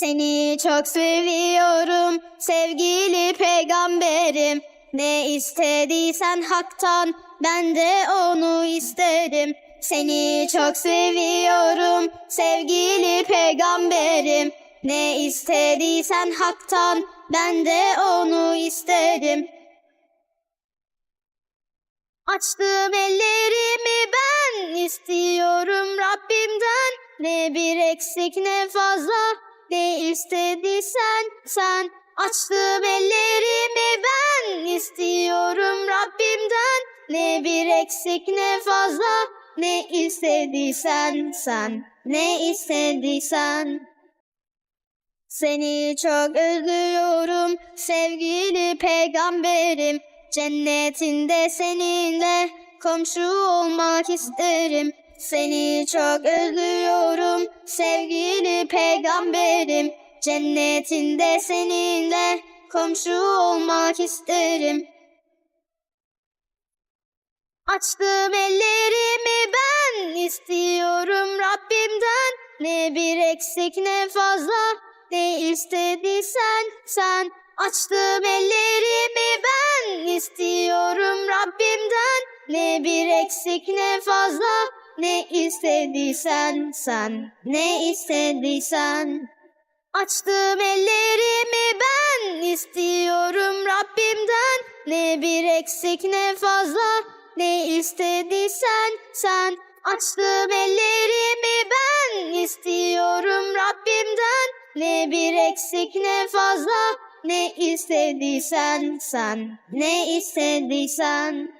Seni çok seviyorum sevgili peygamberim. Ne istediysen haktan ben de onu isterim. Seni çok seviyorum sevgili peygamberim. Ne istediysen haktan ben de onu isterim. Açtım ellerimi ben istiyorum Rabbimden Ne bir eksik ne fazla ne istediysen sen. Açtım ellerimi ben istiyorum Rabbimden. Ne bir eksik ne fazla. Ne istediysen sen. Ne istediysen. Seni çok özlüyorum sevgili peygamberim. Cennetinde seninle komşu olmak isterim. Seni çok özlüyorum sevgili peygamberim. Cennetinde seninle komşu olmak isterim. Açtım ellerimi ben istiyorum Rabbimden Ne bir eksik ne fazla ne istediysen sen Açtım ellerimi ben istiyorum Rabbimden Ne bir eksik ne fazla ne istediysen sen Ne istediysen. Açtım ellerimi ben istiyorum Rabbimden. Ne bir eksik ne fazla ne istediysen sen. Açtım ellerimi ben istiyorum Rabbimden. Ne bir eksik ne fazla ne istediysen sen Ne istediysen